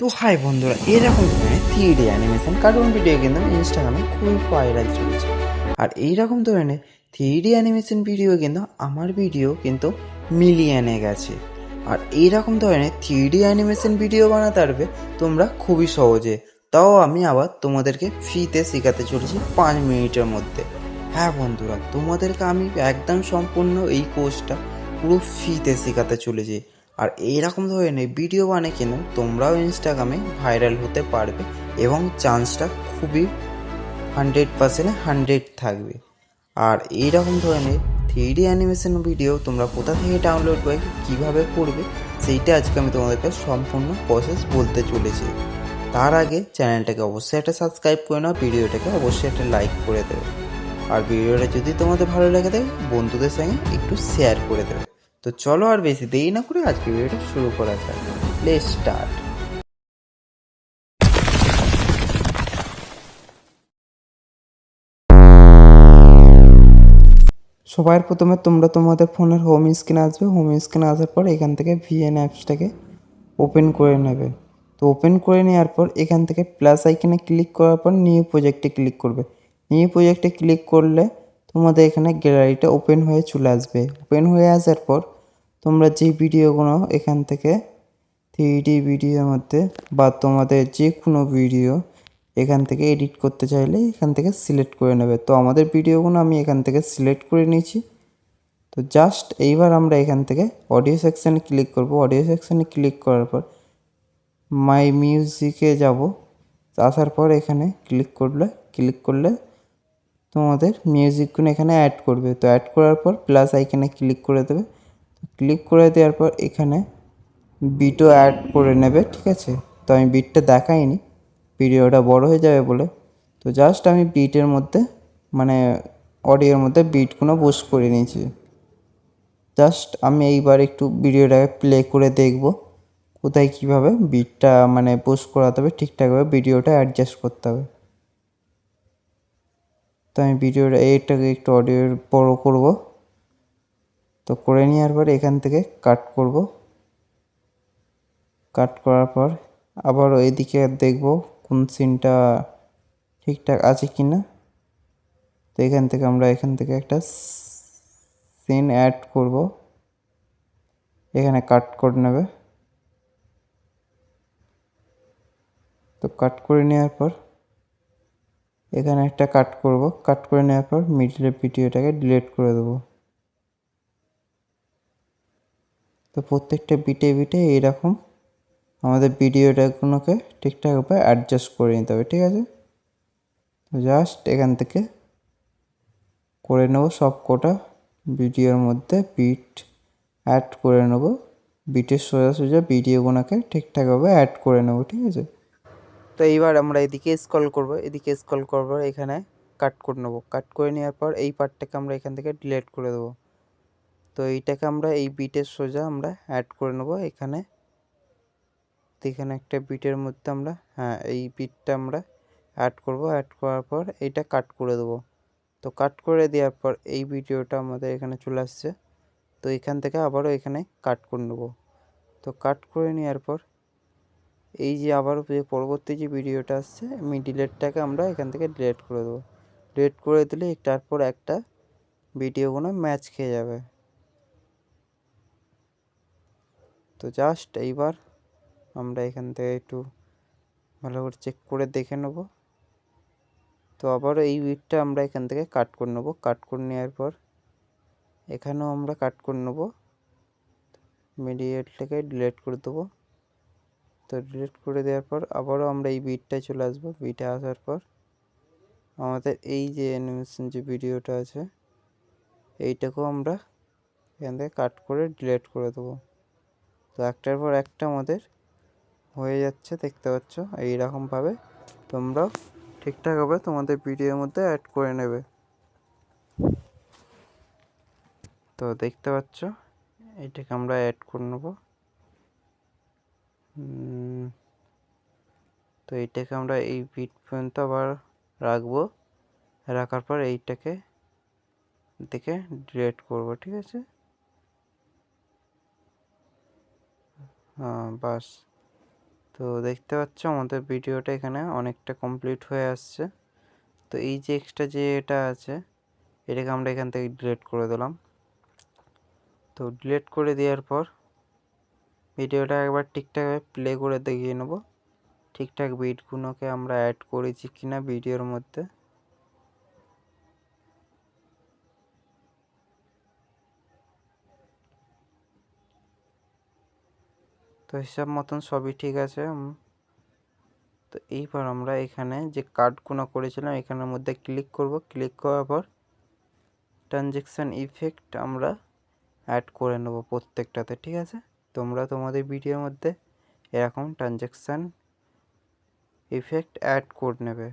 তো হাই বন্ধুরা, এরকম ধরনের three D animation cartoon video কিন্তু ইনস্টাগ্রামে খুবই ভাইরাল চলছে। আর এইরকম ধরনের থ্রি ডি অ্যানিমেশন ভিডিও কিন্তু আমার ভিডিও কিন্তু মিলিয়নে গেছে। আর এইরকম ধরনের থ্রি ডি অ্যানিমেশন ভিডিও বানাতে পারবে তোমরা খুবই সহজে। তাও আমি আবার তোমাদেরকে ফ্রিতে শেখাতে চলেছি পাঁচ মিনিটের মধ্যে। হ্যাঁ বন্ধুরা, তোমাদেরকে আমি একদম সম্পূর্ণ এই কোর্সটা পুরো ফ্রিতে শেখাতে চলেছি। আর এইরকম ধরনের ভিডিও বানিয়ে কিন্তু তোমরাও ইনস্টাগ্রামে ভাইরাল হতে পারবে এবং চান্সটা খুবই হান্ড্রেড পার্সেন্টে হান্ড্রেড থাকবে। আর এইরকম ধরনের থ্রি ডি অ্যানিমেশন ভিডিও তোমরা কোথা থেকে ডাউনলোড করে, কীভাবে করবে, সেইটা আজকে আমি তোমাদেরকে সম্পূর্ণ প্রসেস বলতে চলেছি। তার আগে চ্যানেলটাকে অবশ্যই একটা সাবস্ক্রাইব করে নাও ভিডিওটাকে অবশ্যই একটা লাইক করে দেবে। আর ভিডিওটা যদি তোমাদের ভালো লেগে থাকে বন্ধুদের সঙ্গে একটু শেয়ার করে দেবে। তো চলো আর বেশি দেরি না করে আজকে ভিডিওটা শুরু করা যাক। লেট স্টার্ট সবার প্রথমে তোমরা তোমাদের ফোনের হোম স্ক্রিনে আসবে। হোম স্ক্রিনে আসার পর এখান থেকে ভিএন অ্যাপসটাকে ওপেন করে নেবে। তো ওপেন করে নেওয়ার পর এখান থেকে প্লাস আইকনে ক্লিক করার পর নিউ প্রজেক্টে ক্লিক করবে। নিউ প্রজেক্টে ক্লিক করলে তোমাদের এখানে গ্যালারিটা ওপেন হয়ে চলে আসবে। ওপেন হয়ে আসার পর তোমরা যে ভিডিওগুলো এখান থেকে থ্রি ভিডিওর মধ্যে বা তোমাদের যে কোনো ভিডিও এখান থেকে এডিট করতে চাইলে এখান থেকে সিলেক্ট করে নেবে। তো আমাদের ভিডিওগুলো আমি এখান থেকে সিলেক্ট করে নিয়েছি। তো জাস্ট এইবার আমরা এখান থেকে অডিও সেকশানে ক্লিক করব। অডিও সেকশানে ক্লিক করার পর মাই মিউজিকে যাব। আসার পর এখানে ক্লিক করলে ক্লিক করলে তোমাদের মিউজিকগুলো এখানে অ্যাড করবে। তো অ্যাড করার পর প্লাস আইখানে ক্লিক করে দেবে। ক্লিক করে দেওয়ার পর এখানে বিটও অ্যাড করে নেবে, ঠিক আছে? তো আমি বিটটা দেখাইনি ভিডিওটা বড় হয়ে যাবে বলে। তো জাস্ট আমি বিটের মধ্যে মানে অডিওর মধ্যে বিটগুলো বুস্ট করে নিয়েছি। জাস্ট আমি এইবার একটু ভিডিওটাকে প্লে করে দেখব, কোথায় কীভাবে বিটটা মানে পোস্ট করাতে হবে, ঠিকঠাকভাবে ভিডিওটা অ্যাডজাস্ট করতে হবে। তো আমি ভিডিওটা এইটাকে একটু অডিও বড় করব। তো করে নেওয়ার পর এখান থেকে কাট করব। কাট করার পর আবার এইদিকে দেখব কোন সিনটা ঠিকঠাক আছে কি না তো এখান থেকে আমরা এখান থেকে একটা সিন অ্যাড করব। এখানে কাট করে নেবে। তো কাট করে নেওয়ার পর এখানে একটা কাট করব। কাট করে নেওয়ার পর মিডিলের ভিডিওটাকে ডিলিট করে দেবো। তো প্রত্যেকটা বিটে বিটে এইরকম আমাদের ভিডিওটাগুলোকে ঠিকঠাকভাবে অ্যাডজাস্ট করে নিতে হবে, ঠিক আছে? জাস্ট এখান থেকে করে নেব সব কোটা ভিডিওর মধ্যে বিট অ্যাড করে নেব। বিটের সোজা সোজা ভিডিওগুলোকে ঠিকঠাকভাবে অ্যাড করে নেব, ঠিক আছে? তো এইবার আমরা এদিকে স্কল করব, এদিকে স্ক্রল করব এখানে কাট করে নেব। কাট করে নেওয়ার পর এই পার্টটাকে আমরা এখান থেকে ডিলিট করে দেবো। তো এইটাকে আমরা এই বিটের সোজা আমরা অ্যাড করে নেব এখানে। তো এখানে একটা বিটের মধ্যে আমরা হ্যাঁ এই বিটটা আমরা অ্যাড করব। অ্যাড করার পর এইটা কাট করে দেবো। তো কাট করে দেওয়ার পর এই ভিডিওটা আমাদের এখানে চলে আসছে। তো এখান থেকে আবারও এখানে কাট করে নেব। তো কাট করে নেওয়ার পর এই যে আবারও যে পরবর্তী যে ভিডিওটা আসছে মিডিলেটটাকে আমরা এখান থেকে ডিলেট করে দেবো। ডিলেট করে দিলে তারপর পর একটা ভিডিওগুলো ম্যাচ খেয়ে যাবে। তো জাস্ট এইবার আমরা এখান থেকে একটু ভালো করে চেক করে দেখে নেব। তো আবার এই উইকটা আমরা এখান থেকে কাট করে নেব। কাট করে নেওয়ার পর এখানেও আমরা কাট করে নেব। মিডিয়েটটাকে ডিলেট করে দেবো। তো ডিলিট করে দেওয়ার পর আবারও আমরা এই বিটটায় চলে আসব। বিটে আসার পর আমাদের এই যে অ্যানিমেশন যে ভিডিওটা আছে, এইটাকেও আমরা এখান থেকে কাট করে ডিলিট করে দেবো। তো একটার পর একটা আমাদের হয়ে যাচ্ছে, দেখতে পাচ্ছ? এইরকমভাবে তোমরাও ঠিকঠাকভাবে তোমাদের ভিডিওর মধ্যে অ্যাড করে নেবে। তো দেখতে পাচ্ছ? এটাকে আমরা অ্যাড করে নেব। তো এইটাকে আমরা এই বিট পর্যন্ত আবার রাখব। রাখার পর এইটাকে থেকে ডিলেট করব, ঠিক আছে? বাস। তো দেখতে পাচ্ছ আমাদের ভিডিওটা এখানে অনেকটা কমপ্লিট হয়ে আসছে। তো এই যে এক্সট্রা যে এটা আছে, এটাকে আমরা এখান থেকে ডিলিট করে দিলাম। তো ডিলিট করে দেওয়ার পর ভিডিওটা একবার ঠিকঠাকভাবে প্লে করে দেখিয়ে নেব। ঠিকঠাক বিটগুলোকে আমরা অ্যাড করেছি কিনা ভিডিওর মধ্যে। তো হিসাব মতন সবই ঠিক আছে তো এইবার আমরা এখানে যে কার্ডগুলো করেছিলাম, এখানের মধ্যে ক্লিক করব। ক্লিক করার পর ট্রানজেকশান ইফেক্ট আমরা অ্যাড করে নেব প্রত্যেকটাতে, ঠিক আছে? তোমরা তোমাদের ভিডিওর মধ্যে এরকম ট্রানজেকশান ইফেক্ট অ্যাড করে নেবে।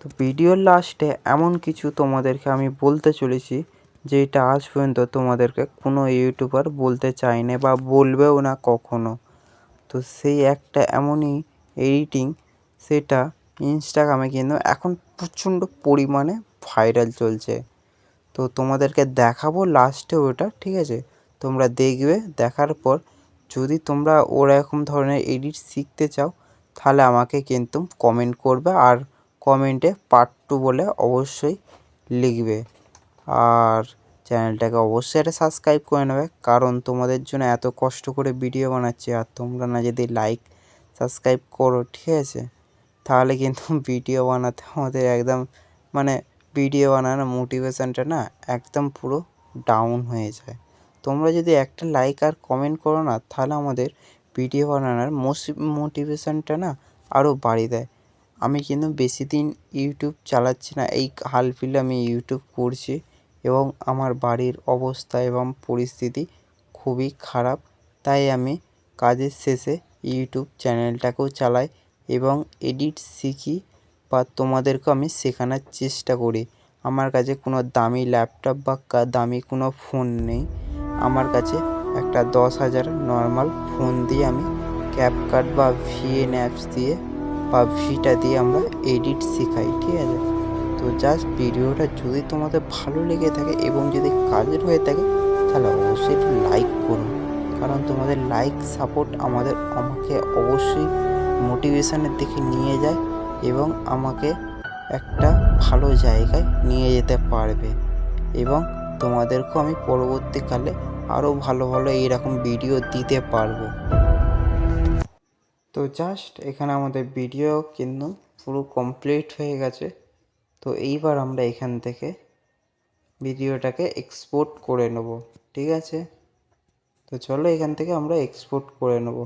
তো ভিডিওর লাস্টে এমন কিছু তোমাদেরকে আমি বলতে চলেছি যেটা আজ পর্যন্ত তোমাদেরকে কোনো ইউটিউবার বলতে চায়নি বা বলবেও না কখনো। তো সেই একটা এমনই এডিটিং সেটা ইনস্টাগ্রামে কিন্তু এখন প্রচণ্ড পরিমাণে ভাইরাল চলছে। তো তোমাদেরকে দেখাবো লাস্টে ওটা, ঠিক আছে? তোমরা দেখবে, দেখার পর যদি তোমরা ওরকম ধরনের এডিট শিখতে চাও, তাহলে আমাকে কিন্তু কমেন্ট করবে আর কমেন্টে পার্ট টু বলে অবশ্যই লিখবে। আর চ্যানেলটাকে অবশ্যই একটা সাবস্ক্রাইব করে নেবে। কারণ তোমাদের জন্য এত কষ্ট করে ভিডিও বানাচ্ছি আর তোমরা না যদি লাইক সাবস্ক্রাইব করো, ঠিক আছে? তাহলে কিন্তু ভিডিও বানাতে আমাদের একদম মানে ভিডিও বানানোর মোটিভেশানটা না একদম পুরো ডাউন হয়ে যায়। তোমরা যদি একটা লাইক আর কমেন্ট করো না, তাহলে আমাদের ভিডিও বানানোর মোটিভেশানটা না আরও বাড়িয়ে দেয়। আমি কিন্তু বেশি দিন ইউটিউব চালাচ্ছি না, এই হাল ফিলে আমি ইউটিউব করছি। এবং আমার বাড়ির অবস্থা এবং পরিস্থিতি খুবই খারাপ। তাই আমি কাজের শেষে ইউটিউব চ্যানেলটাকেও চালাই এবং এডিট শিখি বা তোমাদেরকেও আমি শেখানোর চেষ্টা করি। আমার কাছে কোনো দামি ল্যাপটপ বা দামি কোনো ফোন নেই। আমার কাছে একটা দশ হাজার নর্মাল ফোন দিয়ে আমি ক্যাপকাট বা ভিএন অ্যাপস দিয়ে বা ভিটা দিয়ে আমরা এডিট শেখাই, ঠিক আছে? তো জাস্ট ভিডিওটা যদি তোমাদের ভালো লেগে থাকে এবং যদি কাজের হয়ে থাকে, তাহলে অবশ্যই একটু লাইক করুন কারণ তোমাদের লাইক সাপোর্ট আমাদের আমাকে অবশ্যই মোটিভেশনের দিকে নিয়ে যায় এবং আমাকে একটা ভালো জায়গায় নিয়ে যেতে পারবে। এবং তোমাদেরকেও আমি পরবর্তীকালে আরও ভালো ভালো এইরকম ভিডিও দিতে পারব। তো জাস্ট এখানে আমাদের ভিডিও কিন্তু পুরো কমপ্লিট হয়ে গেছে। তো এইবার আমরা এখান থেকে ভিডিওটাকে এক্সপোর্ট করে নেব, ঠিক আছে? তো চলো এখান থেকে আমরা এক্সপোর্ট করে নেব।